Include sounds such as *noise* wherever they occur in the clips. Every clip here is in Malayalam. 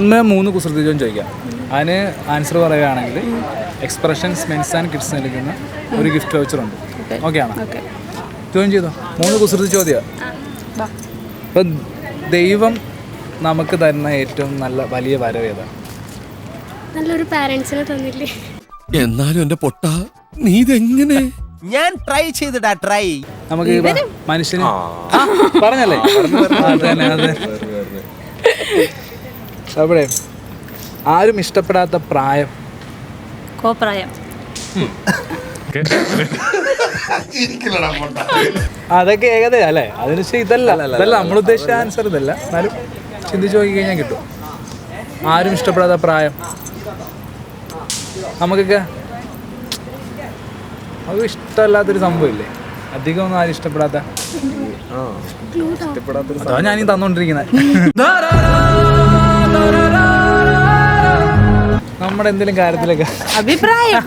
ഒന്ന് മൂന്ന് കുസൃതി ചോദ്യം ചോദിക്കാം. അതിന് ആൻസർ പറയുകയാണെങ്കിൽ എക്സ്പ്രഷൻസ് മെൻസ് ആൻഡ് കിഡ്സ് നൽകുന്ന ഒരു ഗിഫ്റ്റ് വൗച്ചർ ഉണ്ട്. ഓക്കെ ആണോ? ചോദ്യം ചെയ്തോ? മൂന്ന് കുസൃതി ചോദ്യം. ഇപ്പം ദൈവം നമുക്ക് തരുന്ന ഏറ്റവും നല്ല വലിയ വരവ് ഏതാ? നല്ലൊരു പാരന്റ്സിനെ തന്നില്ലേ. എന്നാലും എന്റെ പൊട്ട നീ ഇതെങ്ങനെ? ഞാൻ ട്രൈ ചെയ്തിടാ ട്രൈ നമുക്ക് മനുഷ്യന് പറഞ്ഞല്ലേ? അതെ അത് അവിടെ ആരും ഇഷ്ടപ്പെടാത്ത പ്രായം. കോപ്രായം. അതൊക്കെ ഏകദേശം അല്ലേ? അതിന് ഇതല്ല. ഇതല്ല നമ്മൾ ഉദ്ദേശിച്ച ആൻസർ ഇതല്ല. എന്നാലും ചിന്തിച്ച് നോക്കി കഴിഞ്ഞാൽ കിട്ടും. ആരും ഇഷ്ടപ്പെടാത്ത പ്രായം. നമുക്കൊക്കെ അത് ഇഷ്ടമല്ലാത്തൊരു സംഭവമില്ലേ? അധികം ഒന്നും ആരും ഇഷ്ടപ്പെടാത്ത അതാ ഞാനീ തന്നോണ്ടിരിക്കുന്നത് നമ്മുടെ എന്തെങ്കിലും കാര്യത്തിലൊക്കെ അഭിപ്രായം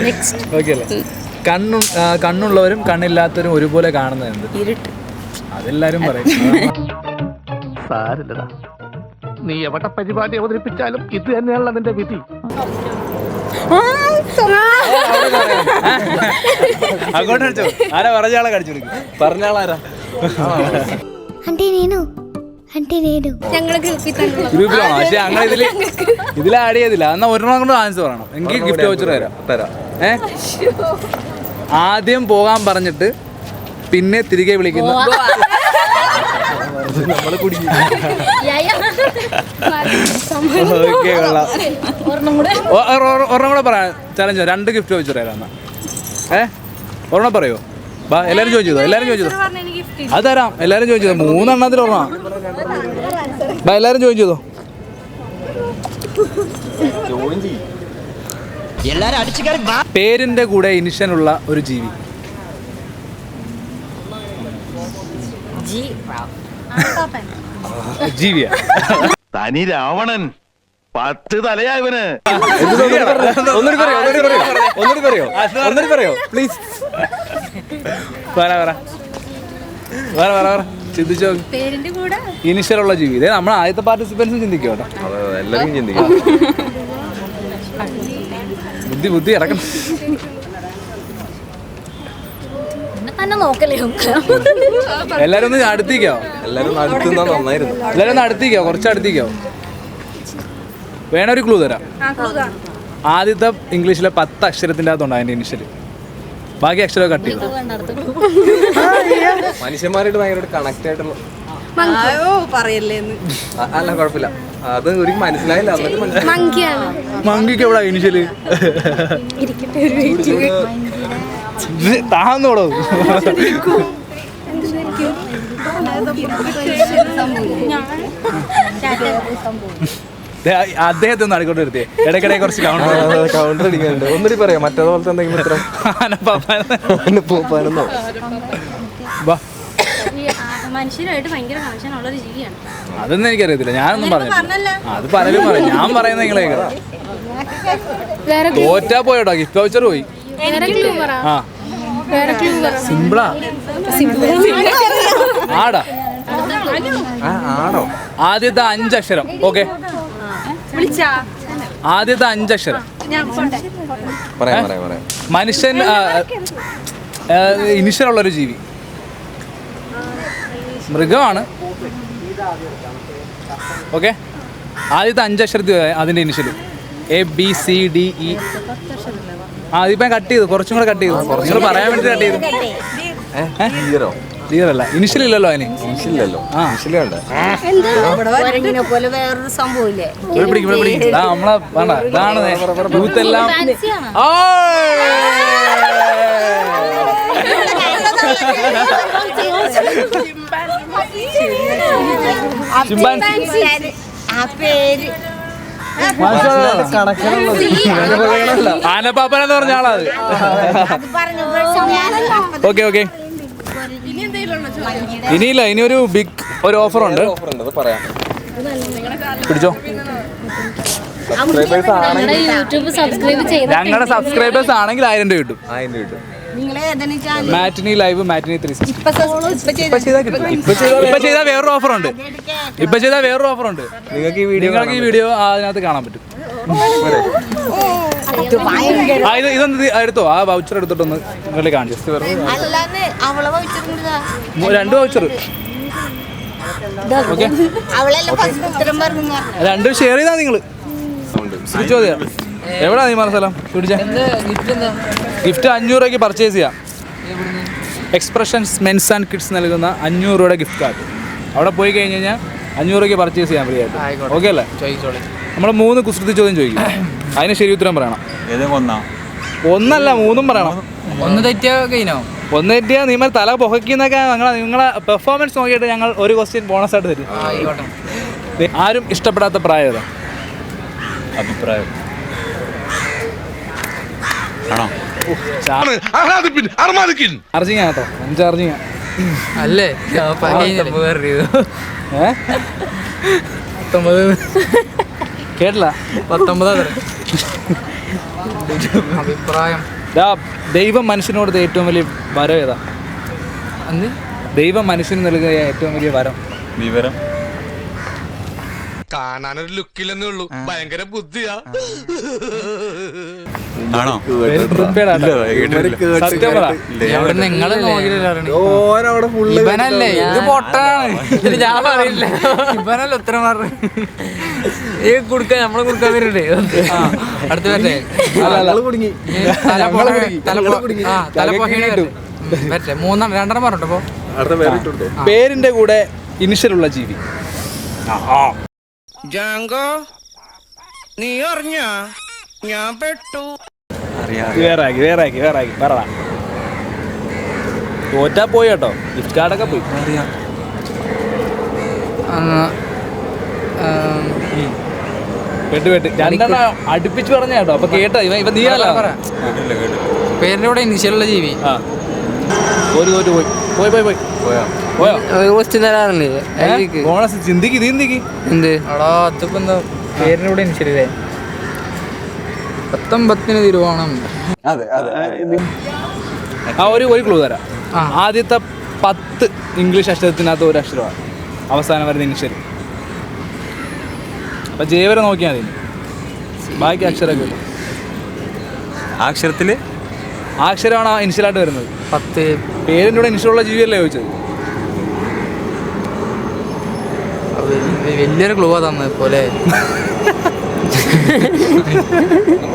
നെക്സ്റ്റ് ഓക്കെ അല്ലേ കണ്ണു ആ, കണ്ണുള്ളവരും കണ്ണില്ലാത്തവരും ഒരുപോലെ കാണുന്നത് എന്ത് ഇരുട്ട് അതെല്ലാരും പറയും സാരില്ലടാ നീ എവിടെ പരിപാടി അവതരിപ്പിച്ചാലും ഇത് തന്നെയാണല്ലോ നിന്റെ വിധി അങ്ങോട്ട് അടിച്ചോ ആരാ പറഞ്ഞ ആളെ കടിച്ചു കൊടുക്കും പറഞ്ഞ ആളാരാ అంటే నేను అంటే నేను ഞങ്ങള് ഗ്രൂപ്പിൽ തന്നുള്ള ഗ്രൂപ്പിലാണോ പക്ഷെ അങ്ങനെ ഇതില് *laughs* ഇതിൽ ആഡ് ചെയ്തില്ല എന്നാ ഒരെണ്ണം കൊണ്ട് ആൻസർ പറയണം എനിക്ക് ഗിഫ്റ്റ് വൗച്ചർ തരാം തരാം ഏ ആദ്യം പോകാൻ പറഞ്ഞിട്ട് പിന്നെ തിരികെ വിളിക്കുന്നു ഓക്കെ കൊള്ളാം ഒരെണ്ണം കൂടെ ഒ- ഒ- ഒ- ഒരെണ്ണം കൂടെ പറയാം ചലഞ്ച് രണ്ട് ഗിഫ്റ്റ് വൗച്ചർ തരാം എന്നാ ഏ ഒരെണ്ണം പറയോ ബാ എല്ലാരും ചോദിച്ചതോ എല്ലാരും ചോദിച്ചതോ അത് തരാം എല്ലാരും ചോദിച്ചതോ മൂന്നെണ്ണത്തിൽ ഒരെണ്ണം ബാ എല്ലാരും ജോയിൻ ചെയ്തോ? പേരിന്റെ കൂടെ ഇനിഷ്യനുള്ള ഒരു ജീവി. ജീവിയാ. തനി രാവണൻ. പത്ത് തലയാ ഇവന്. ഒന്നുകൂടി പറയോ ഒന്നുകൂടി പറയോ? ഒന്നുകൂടി പറയോ? ഒന്നുകൂടി പറയോ? പ്ലീസ്. പറ പറ. പറ വേറെ വേറെ. ചിന്തിച്ചോ? പേരിന്റെ കൂടെ? ഇനിഷ്യലുള്ള ജീവി. ഇതേ നമ്മൾ ആദ്യത്തെ പാർട്ടിസിപ്പൻസ് ചിന്തിക്കും കേട്ടോ. എല്ലാവരും ചിന്തിക്കാം. ബുദ്ധി ബുദ്ധി ഇറക്കണം. എല്ലാരും ഒന്ന് അടുത്തേക്കോ? എല്ലാവരും അടുത്തുനിന്നാ നന്നായിരുന്നു. എല്ലാരും ഒന്ന് അടുത്തേക്കോ? കുറച്ച് അടുത്തേക്കോ? വേണ ഒരു ക്ലൂ തരാം. ആദ്യത്തെ ഇംഗ്ലീഷിലെ പത്ത് അക്ഷരത്തിന്റെ അകത്തുണ്ട് അതിന്റെ ഇനിഷ്യൽ ബാക്കി അക്ഷരം കട്ട് ചെയ്തു? മനുഷ്യന്മാരായിട്ട് ഭയങ്കര കണക്ട് ആയിട്ടുള്ള പറയല്ലേന്ന് അല്ല കുഴപ്പമില്ല. അത് ഒരു മനസ്സിലായില്ല മങ്കിക്ക് എവിടെ ഇനിഷ്യൽ താന്നോടോ? ദേ, അദ്ദേഹത്തെ ഒന്ന് അടുക്കോട്ട് നിർത്തിയേ ഇടയ്ക്കിടെ കുറച്ച് കൗണ്ടർ കൗണ്ടർ അടിക്കുന്നുണ്ട് ഒന്നുകൂടി പറയാം മറ്റേതുപോലത്തെ എന്തെങ്കിലും ഉത്തരം? പൂപ്പാനെന്നോ? മനുഷ്യരായിട്ട് ഭയങ്കര കണക്ഷൻ ഉള്ള ഒരു ജീവിയാണ്. അതൊന്നും എനിക്കറിയത്തില്ല. ഞാനൊന്നും പറഞ്ഞില്ല. അത് പലരും പറയും. ഞാൻ പറയുന്നത് നിങ്ങളെ തോറ്റാ പോയോട്ടോ ഗിഫ്റ്റ് വൗച്ചർ പോയി. ആ. സിമ്പിളാ ആടാ. ആ ആണോ? ആദ്യത്തെ അഞ്ചക്ഷരം ഓക്കെ. ആദ്യത്തെ അഞ്ചക്ഷരം. പറയാം പറയാം പറയാം. മനുഷ്യൻ ഇനിഷ്യലുള്ള ഒരു ജീവി. മൃഗമാണ്. ഓക്കെ? ആദ്യത്തെ അഞ്ചക്ഷരത്തിൽ അതിന്റെ initial A B C D E. ആ അതിപ്പം കട്ട് ചെയ്തു. കുറച്ചും കൂടെ കട്ട് ചെയ്തു. നിങ്ങൾ പറയാൻ വേണ്ടി കട്ട് ചെയ്തു. ക്ലിയർ അല്ല? ഇനിഷ്യൽ ഇല്ലല്ലോ അതിന്? ഇല്ലല്ലോ ആ. ഇങ്ങനെ പോലെ വേറൊരു സംഭവമില്ലേ? ഇവിടെ പിടിക്കും ഇവിടെ പിടിക്കും. ഇതാ നമ്മളെ വേണ്ട ഇതാണ് യൂത്ത് എല്ലാം ചിമ്പാൻസി ആ പേര്. ആനപ്പാപ്പൻ എന്ന് പറഞ്ഞ ആളാ അത്. ഓക്കെ ഓക്കെ ഇനിയില്ല ഇനി ഒരു ബിഗ് ഒരു ഓഫർ ഉണ്ട്. ഓഫർ ഉണ്ട്? അത് പറയാം. പിടിച്ചോ? സബ്സ്ക്രൈബേഴ്സ് ആണെങ്കിൽ യൂട്യൂബ് സബ്സ്ക്രൈബ് ചെയ്ത ഞങ്ങളുടെ സബ്സ്ക്രൈബേഴ്സ് ആണെങ്കിൽ ആയിരം രൂപ കിട്ടും. ആയിരം രൂപ കിട്ടും. Matinee live matinee three sixty ഇപ്പൊ സ- ഇപ്പൊ ചെയ്ത- ഇപ്പൊ ചെയ്താൽ വേറൊരു ഓഫർ ഉണ്ട്. ഇപ്പൊ ചെയ്താൽ വേറൊരു ഓഫർ ഉണ്ട്. നിങ്ങൾക്ക് ഈ വീഡിയോ നിങ്ങൾക്ക് ഈ വീഡിയോ അതിനകത്ത് കാണാൻ പറ്റും. ഇത് ഇതൊന്ന് എടുത്തോ. ആ വൗച്ചർ എടുത്തിട്ടൊന്ന് നിങ്ങളെ കാണിച്ചു അല്ലാന്ന് അവളെ വഹിച്ചിട്ടുണ്ടാ രണ്ട് വൗച്ചർ ഓക്കെ. അവളെല്ലാം ഫസ്റ്റ് ഉത്തരം പറഞ്ഞു രണ്ടും ഷെയർ ചെയ്താ നിങ്ങൾ. ചോദ്യം എവിടാ നീ മറ സ്ഥലം? ഗിഫ്റ്റ് അഞ്ഞൂറ് രൂപയ്ക്ക് പർച്ചേസ് ചെയ്യാം. എക്സ്പ്രഷൻസ് മെൻസ് ആൻഡ് കിഡ്സ് നൽകുന്ന അഞ്ഞൂറ് രൂപയുടെ ഗിഫ്റ്റ് കാർഡ് അവിടെ പോയി കഴിഞ്ഞ് കഴിഞ്ഞാൽ അഞ്ഞൂറ് രൂപയ്ക്ക് പർച്ചേസ് ചെയ്യാൻ ഫ്രീ ആയിട്ട്. ഓക്കെ അല്ലേ? നമ്മൾ മൂന്ന് കുസൃതി ചോദ്യം ചോദിക്കും. അതിന് ശരി ഉത്തരം പറയണം. ഒന്നല്ല മൂന്നും പറയണം. ഒന്ന് തെറ്റിയാ കഴിഞ്ഞോ? ഒന്ന് തെറ്റിയാ നിങ്ങൾ തല പുകയ്ക്കുന്നൊക്കെ നിങ്ങളെ നിങ്ങളെ പെർഫോമൻസ് നോക്കിയിട്ട് ഞങ്ങൾ ഒരു ക്വസ്റ്റ്യൻ ബോണസ് ആയിട്ട് തരും. ആരും ഇഷ്ടപ്പെടാത്ത പ്രായം ഏതാ? അഭിപ്രായം. ചാർജിങ് കേട്ടോ ചാർജിങ് അല്ലേ? കേട്ടില്ല? പത്തൊമ്പതാ അഭിപ്രായം. ദൈവം മനുഷ്യനോട് ഏറ്റവും വലിയ വരം ഏതാ? അന്ന് ദൈവം മനുഷ്യന് നൽകിയ ഏറ്റവും വലിയ വരം. വിവരം. കാണാനൊരു ലുക്കില്ലെന്നേ ഉള്ളൂ. ഭയങ്കര ബുദ്ധിയാ. ആണോ? നോക്കിയില്ല ഇവനല്ലേ ഇത് പൊട്ടനാണ് ഇത് ഞാൻ പറയില്ല ഇവനല്ലേ ഉത്തരം പറഞ്ഞു ഈ കൊടുക്കാൻ നമ്മളെ കൊടുക്കാൻ വരണ്ടേ? അടുത്ത വരട്ടെ. വരട്ടെ. മൂന്നെണ്ണം രണ്ടെണ്ണം പറഞ്ഞിട്ടോ പേരിന്റെ കൂടെ ഇനിഷ്യലുള്ള ജീവി. നീ അറിഞ്ഞ? ഞാൻ വേറെ ആക്കി വേറാക്കി വേറാക്കി പറ തോറ്റാ പോയി കേട്ടോ. ഗിഫ്റ്റ് കാർഡൊക്കെ പോയി. വെട്ട് വെട്ട്. രണ്ടെണ്ണം അടുപ്പിച്ച് പറഞ്ഞ കേട്ടോ. അപ്പൊ കേട്ടോ ഇവ ഇപ്പൊ നീയല്ലോ. പേരിന്റെ കൂടെ ഇനിഷ്യലുള്ള ജീവി. ഒരു തോറ്റ് പോയി. പോയി പോയി പോയി. പോയോ? ക്വസ്റ്റ്യൻ തരാറില്ലേ? ബോണസ് ചിന്തിക്ക് ഇത് ചിന്തിക്ക്. എന്ത്? എടാ അതിപ്പോ എന്താ? പേരിന്റെ കൂടെ ഇനിഷ്യലേ പത്തൊമ്പത്തിന് തിരുവോണം. ആ ഒരു ഒരു ക്ലൂ തരാം. ആദ്യത്തെ പത്ത് ഇംഗ്ലീഷ് അക്ഷരത്തിനകത്ത് ഒരു അക്ഷരമാണ്. അവസാനം വരുന്ന ഇംഗ്ലീഷിൽ അപ്പൊ ജയവരെ നോക്കിയാൽ മതി. ഇനി. ബാക്കി അക്ഷരമൊക്കെ അക്ഷരത്തിൽ അക്ഷരമാണ് ഇനിഷ്യലായിട്ട് വരുന്നത്. പത്ത്. പേരിന്റെ കൂടെ ഇനിഷ്യലുള്ള ജീവിയല്ലേ ചോദിച്ചത്? വലിയൊരു ക്ലൂ തന്നെ പോലെ. *laughs*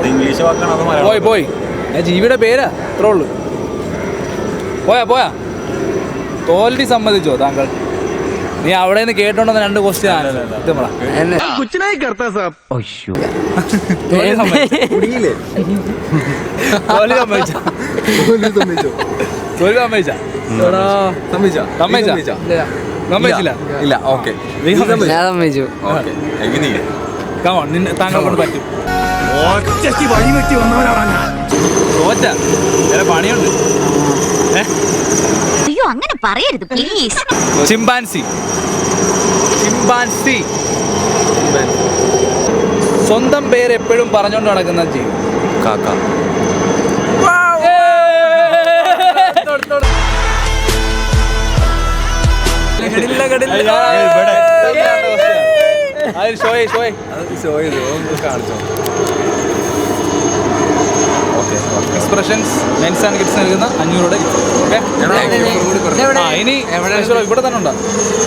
ഇംഗ്ലീഷ് വാക്കാണ് പോയി പോയി. ഞാൻ ജീവിയുടെ പേരാ അത്രേ ഉള്ളൂ. പോയാ പോയാ. തോൽവി സമ്മതിച്ചോ താങ്കൾ? നീ അവിടെ നിന്ന് കേട്ടോണ്ടെന്ന് രണ്ട് ക്വസ്റ്റ്യൻ സമ്മതിച്ചില്ല. ഇല്ല ഓക്കെ. സമ്മതിച്ചു? കമോൺ നിന്നെ താങ്കളെ കൊണ്ട് പറ്റും. തോറ്റ. വേറെ പണിയുണ്ട്. അയ്യോ അങ്ങനെ പറയരുത് പ്ലീസ് ചിമ്പാൻസി. ചിമ്പാൻസി. സ്വന്തം പേര് എപ്പോഴും പറഞ്ഞുകൊണ്ട് നടക്കുന്ന ജീവി കാക്ക. അതിൽ ഷോയ് ഷോയ് അത് ഷോ ചെയ്തു ഒന്ന് കാണിച്ചോ. Okay expressions men's and kids നൽകുന്ന അഞ്ഞൂറ് ഓക്കെ? ഇനി സ്പെഷ്യൽ ഇവിടെ തന്നെ ഉണ്ടോ?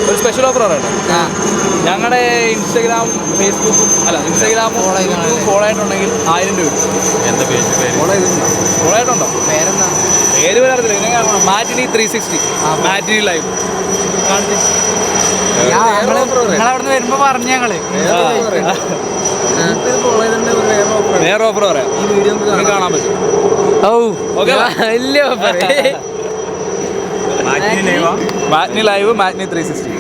ഒരു സ്പെഷ്യൽ ഓഫർ പറയട്ടെ ഞങ്ങളുടെ ഇൻസ്റ്റഗ്രാം ഫേസ്ബുക്കും അല്ല ഇൻസ്റ്റഗ്രാമും ഫോളോ ആയിട്ടുണ്ടെങ്കിൽ ആയിരം രൂപ കിട്ടും. പേജ് പേര്? പേര് ഫോളോ ആയിട്ടുണ്ടോ? പേരെന്താ? പേര് വരാറില്ല കാണണം. Matinee three sixty matinee live നിങ്ങളവിടുന്ന് വരുമ്പോ പറഞ്ഞു ഞങ്ങൾ. വേറെ ഓഫർ പറയാം. വീഡിയോ കാണാൻ പറ്റും. ഓ. ഓക്കെ വലിയ matinee live matinee three sixty